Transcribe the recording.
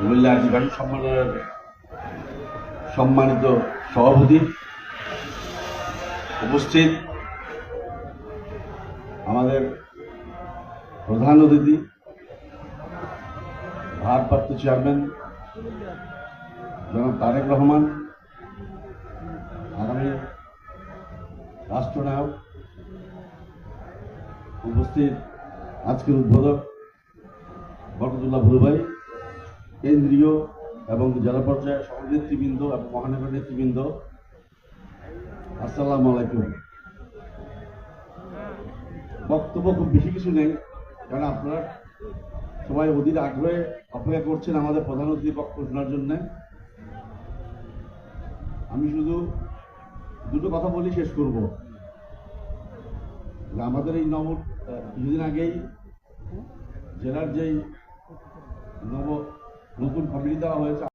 কুমিল্লা আদিবাসী সম্মেলনের সম্মানিত সভাপতি উপস্থিত আমাদের প্রধান অতিথি, ভারপ্রাপ্ত চেয়ারম্যান জনাব তারেক রহমান, আগামী রাষ্ট্রনায়ক উপস্থিত আজকের উদ্বোধক বরকতুল্লাহ ভুলুভাই কেন্দ্রীয় এবং জেলা পর্যায়ে সকল নেতৃবৃন্দ এবং মহানগর নেতৃবৃন্দ, আসসালাম আলাইকুম। বক্তব্য খুব বেশি কিছু নেই, কারণ আপনারা সবাই অধীর আগ্রহে অপেক্ষা করছেন আমাদের প্রধান অতিথি বক্তব্য শোনার জন্য। আমি শুধু দুটো কথা বলি, শেষ করব। আমাদের এই নব কিছুদিন আগেই জেলার যেই নব নতুন কমিটি দেওয়া হয়েছে।